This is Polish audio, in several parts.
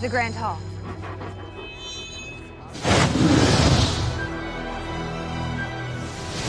The Grand Hall.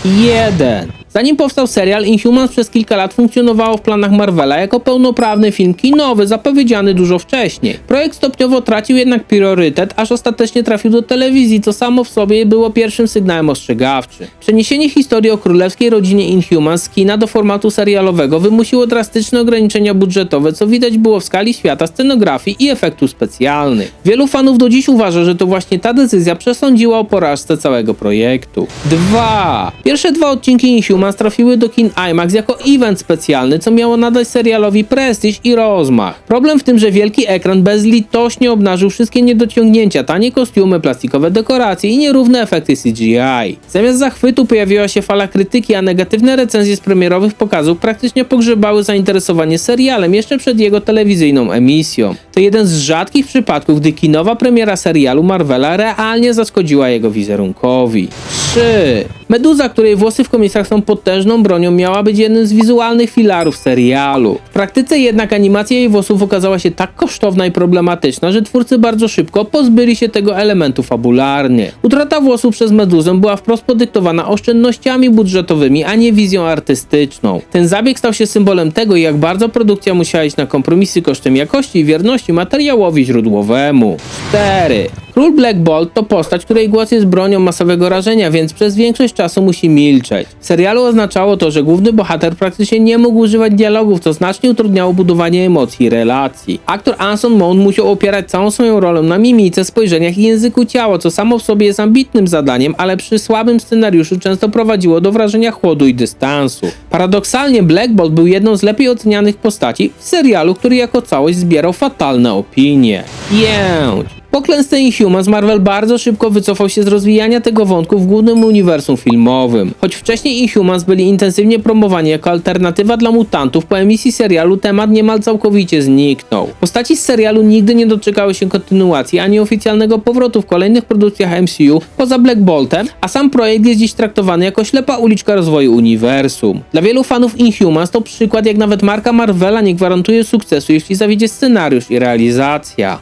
Jeden. Zanim powstał serial, Inhumans przez kilka lat funkcjonowało w planach Marvela jako pełnoprawny film kinowy, zapowiedziany dużo wcześniej. Projekt stopniowo tracił jednak priorytet, aż ostatecznie trafił do telewizji, co samo w sobie było pierwszym sygnałem ostrzegawczym. Przeniesienie historii o królewskiej rodzinie Inhumans z kina do formatu serialowego wymusiło drastyczne ograniczenia budżetowe, co widać było w skali świata scenografii i efektów specjalnych. Wielu fanów do dziś uważa, że to właśnie ta decyzja przesądziła o porażce całego projektu. 2. Pierwsze dwa odcinki Inhumans trafiły do kin IMAX jako event specjalny, co miało nadać serialowi prestiż i rozmach. Problem w tym, że wielki ekran bezlitośnie obnażył wszystkie niedociągnięcia, tanie kostiumy, plastikowe dekoracje i nierówne efekty CGI. Zamiast zachwytu pojawiła się fala krytyki, a negatywne recenzje z premierowych pokazów praktycznie pogrzebały zainteresowanie serialem jeszcze przed jego telewizyjną emisją. To jeden z rzadkich przypadków, gdy kinowa premiera serialu Marvela realnie zaszkodziła jego wizerunkowi. 3. Meduza, której włosy w komiksach są potężną bronią, miała być jednym z wizualnych filarów serialu. W praktyce jednak animacja jej włosów okazała się tak kosztowna i problematyczna, że twórcy bardzo szybko pozbyli się tego elementu fabularnie. Utrata włosów przez Meduzę była wprost podyktowana oszczędnościami budżetowymi, a nie wizją artystyczną. Ten zabieg stał się symbolem tego, jak bardzo produkcja musiała iść na kompromisy kosztem jakości i wierności materiałowi źródłowemu. 4. Król Black Bolt to postać, której głos jest bronią masowego rażenia, więc przez większość czasu musi milczeć. W serialu oznaczało to, że główny bohater praktycznie nie mógł używać dialogów, co znacznie utrudniało budowanie emocji i relacji. Aktor Anson Mount musiał opierać całą swoją rolę na mimice, spojrzeniach i języku ciała, co samo w sobie jest ambitnym zadaniem, ale przy słabym scenariuszu często prowadziło do wrażenia chłodu i dystansu. Paradoksalnie Black Bolt był jedną z lepiej ocenianych postaci w serialu, który jako całość zbierał fatalne opinie. Jęć. Po klęsce Inhumans Marvel bardzo szybko wycofał się z rozwijania tego wątku w głównym uniwersum filmowym. Choć wcześniej Inhumans byli intensywnie promowani jako alternatywa dla mutantów, po emisji serialu temat niemal całkowicie zniknął. Postaci z serialu nigdy nie doczekały się kontynuacji ani oficjalnego powrotu w kolejnych produkcjach MCU poza Black Boltem, a sam projekt jest dziś traktowany jako ślepa uliczka rozwoju uniwersum. Dla wielu fanów Inhumans to przykład jak nawet marka Marvela nie gwarantuje sukcesu, jeśli zawiedzie scenariusz i realizacja.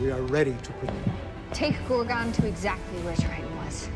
We are ready to proceed. Take Gorgon to exactly where Triton was.